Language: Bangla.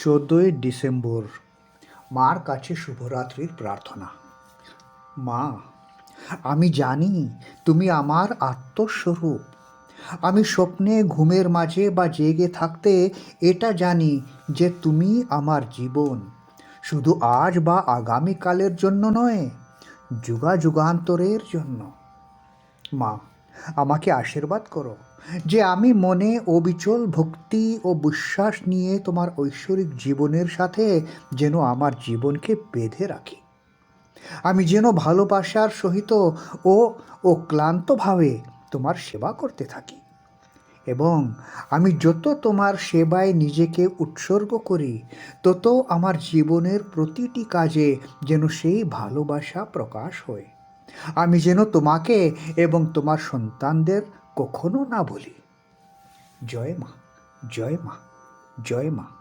চোদ্দোই ডিসেম্বর, মার কাছে শুভরাত্রির প্রার্থনা। মা, আমি জানি তুমি আমার আত্মস্বরূপ। আমি স্বপ্নে, ঘুমের মাঝে বা জেগে থাকতে এটা জানি যে তুমি আমার জীবন। শুধু আজ বা আগামীকালের জন্য নয় যুগা যুগান্তরের জন্য। মা আমাকে আশীর্বাদ করো, যে আমি মনে অবিচল ভক্তি ও বিশ্বাস নিয়ে তোমার ঐশ্বরিক জীবনের সাথে যেন আমার জীবনকে বেঁধে রাখি। আমি যেন ভালোবাসার সহিত ও ও ক্লান্তভাবে তোমার সেবা করতে থাকি এবং আমি যত তোমার সেবায় নিজেকে উৎসর্গ করি, তত আমার জীবনের প্রতিটি কাজে যেন সেই ভালোবাসা প্রকাশ হয়। আমি যেন তোমাকে এবং তোমার সন্তানদের কখনো না বলি। জয় মা জয় মা জয় মা।